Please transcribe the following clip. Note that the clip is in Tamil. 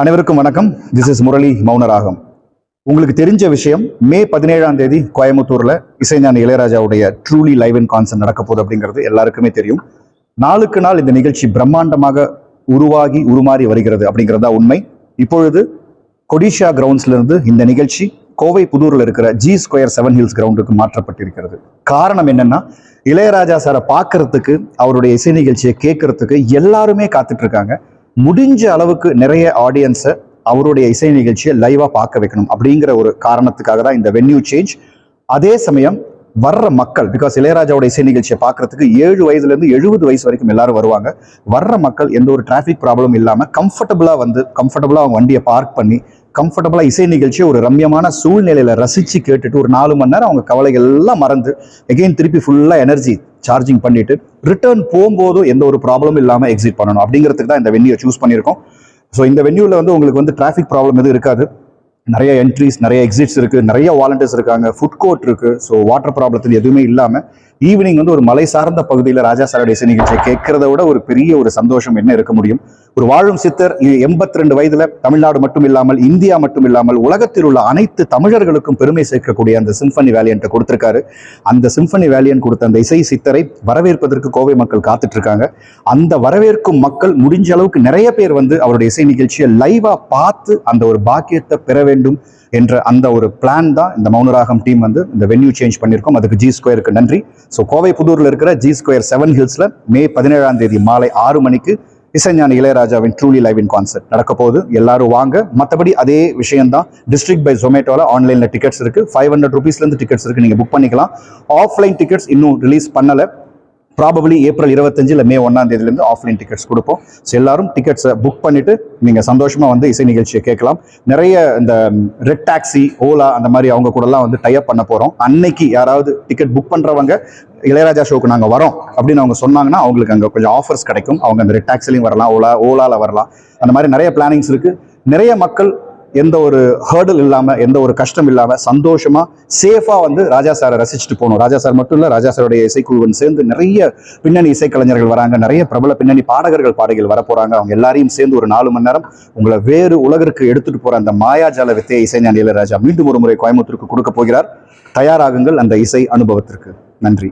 அனைவருக்கும் வணக்கம். This is Murali Mouna Ragam. உங்களுக்கு தெரிஞ்ச விஷயம் மே பதினேழாம் தேதி கோயம்புத்தூர்ல இசைஞான இளையராஜாவுடைய ட்ரூலி லைவ் இன் கான்சர்ட் நடக்க போகுது அப்படிங்கிறது எல்லாருக்குமே தெரியும். நாளுக்கு நாள் இந்த நிகழ்ச்சி பிரம்மாண்டமாக உருவாகி உருமாறி வருகிறது அப்படிங்கிறதா உண்மை. இப்பொழுது கொடிஷா கிரவுண்ட்ஸ்ல இருந்து இந்த நிகழ்ச்சி கோவை புதூரில் இருக்கிற ஜி ஸ்கொயர் செவன் ஹில்ஸ் கிரவுண்டுக்கு மாற்றப்பட்டிருக்கிறது. காரணம் என்னன்னா இளையராஜா சாரை பார்க்கறதுக்கு அவருடைய இசை நிகழ்ச்சியை கேட்கறதுக்கு எல்லாருமே காத்துட்டு இருக்காங்க. முடிஞ்ச அளவுக்கு நிறைய ஆடியன்ஸை அவருடைய இசை நிகழ்ச்சியை லைவாக பார்க்க வைக்கணும் அப்படிங்கிற ஒரு காரணத்துக்காக தான் இந்த வென்யூ சேஞ்ச் அதே சமயம் வர்ற மக்கள் பிகாஸ் இளையராஜாவோட இசை நிகழ்ச்சியை பார்க்கறதுக்கு ஏழு வயதுலேருந்து எழுபது வயசு வரைக்கும் எல்லாரும் வருவாங்க. வர்ற மக்கள் எந்த ஒரு டிராஃபிக் ப்ராப்ளமும் இல்லாமல் கம்ஃபர்டபுளாக வந்து கம்ஃபர்டபுளாக அவங்க வண்டியை பார்க் பண்ணி கம்ஃபர்டபுளாக இசை நிகழ்ச்சியை ஒரு ரம்யமான சூழ்நிலையில் ரசித்து கேட்டுட்டு ஒரு நாலு மணி நேரம் அவங்க கவலைகள் எல்லாம் மறந்து எகெயின் திருப்பி ஃபுல்லாக எனர்ஜி சார்ஜிங் பண்ணிட்டு ரிட்டர்ன் போகும்போதும் எந்த ஒரு ப்ராப்ளமும் இல்லாமல் எக்ஸிட் பண்ணணும். அப்படிங்கிறதுக்கு தான் இந்த வென்யூ சூஸ் பண்ணியிருக்கோம். ஸோ இந்த வென்யூவில் வந்து உங்களுக்கு வந்து டிராஃபிக் ப்ராப்ளம் எதுவும் இருக்காது. நிறைய என்ட்ரிஸ் நிறைய எக்ஸிட்ஸ் இருக்கு நிறைய வாலண்டியர்ஸ் இருக்காங்க ஃபுட் கோர்ட் இருக்கு. ஸோ வாட்டர் ப்ராப்ளத்தில் எதுவுமே இல்லாம ஈவினிங் வந்து ஒரு மலை சார்ந்த பகுதியில் ராஜா சாரோட இசை நிகழ்ச்சியை கேட்கறத விட ஒரு பெரிய ஒரு சந்தோஷம் என்ன இருக்க முடியும்? ஒரு வாழும் சித்தர் எண்பத்தி ரெண்டு வயதுல தமிழ்நாடு மட்டும் இல்லாமல் இந்தியா மட்டும் இல்லாமல் உலகத்தில் உள்ள அனைத்து தமிழர்களுக்கும் பெருமை சேர்க்கக்கூடிய அந்த சிம்பனி வேலியன்ட்டை கொடுத்திருக்காரு. அந்த சிம்பனி வேலியன் கொடுத்த அந்த இசை சித்தரை வரவேற்பதற்கு கோவை மக்கள் காத்துட்டு இருக்காங்க அந்த வரவேற்கும் மக்கள் முடிஞ்ச அளவுக்கு நிறைய பேர் வந்து அவருடைய இசை நிகழ்ச்சியை லைவா பார்த்து அந்த ஒரு பாக்கியத்தை பெற வேண்டும் என்ற அந்த ஒரு பிளான் தான் இந்த மௌனராகம் டீம் வந்து இந்த வென்யூ சேஞ்ச் பண்ணியிருக்கோம். அதுக்கு ஜி ஸ்கொயருக்கு நன்றி. ஸோ கோவை புதூரில் இருக்கிற ஜி ஸ்கொயர் செவன் ஹில்ஸில் மே பதினேழாம் தேதி மாலை ஆறு மணிக்கு இசைஞானி இளையராஜாவின் ட்ரூலி லைவின் கான்சர்ட் நடக்க போகுது. எல்லாரும் வாங்க. மற்றபடி அதே விஷயம் தான் டிஸ்ட்ரிக்ட் பை ஜொமேட்டோவில் ஆன்லைனில் டிக்கெட்ஸ் இருக்குது ஃபைவ் ஹண்ட்ரட் ருபீஸ்லேருந்து டிக்கெட்ஸ் இருக்குது நீங்கள் புக் பண்ணிக்கலாம். ஆஃப்லைன் டிக்கெட்ஸ் இன்னும் ரிலீஸ் பண்ணலை. ப்ராபபிளி ஏப்ரல் இருபத்தஞ்சு இல்லை மே ஒன்றாம் தேதியிலேருந்து ஆஃப்லைன் டிக்கெட்ஸ் கொடுப்போம். ஸோ எல்லாரும் டிக்கெட்ஸை புக் பண்ணிவிட்டு நீங்கள் சந்தோஷமாக வந்து இசை நிகழ்ச்சியை கேட்கலாம். நிறைய இந்த ரெட் டாக்ஸி ஓலா அந்த மாதிரி அவங்க கூடலாம் வந்து டைப் பண்ண போகிறோம் அன்னைக்கு யாராவது டிக்கெட் புக் பண்ணுறவங்க இளையராஜா ஷோக்கு நாங்கள் வரோம் அப்படின்னு அவங்க சொன்னாங்கன்னா அவங்களுக்கு அங்கே கொஞ்சம் ஆஃபர்ஸ் கிடைக்கும். அவங்க அந்த ரெட் டாக்ஸிலையும் வரலாம் ஓலா ஓலாவில் வரலாம். அந்த மாதிரி நிறைய பிளானிங்ஸ் இருக்குது நிறைய மக்கள் எந்த ஒரு ஹேர்டல் இல்லாமல் எந்த ஒரு கஷ்டம் இல்லாமல் சந்தோஷமாக சேஃபாக வந்து ராஜா சாரை ரசிச்சுட்டு போகணும். ராஜா சார் மட்டும் இல்லை ராஜா சாருடைய இசைக்குழுவன் சேர்ந்து நிறைய பின்னணி இசைக்கலைஞர்கள் வராங்க. நிறைய பிரபல பின்னணி பாடகர்கள் பாடகிகள் வரப்போகிறாங்க அவங்க எல்லாரையும் சேர்ந்து ஒரு நாலு மணி நேரம் உங்களை வேறு உலகிற்கு எடுத்துகிட்டு போகிற அந்த மாயாஜால இசை இசைஞானி இளையராஜா மீண்டும் ஒரு முறை கோயம்புத்தூருக்கு கொடுக்க போகிறார். தயாராகுங்கள் அந்த இசை அனுபவத்திற்கு. நன்றி.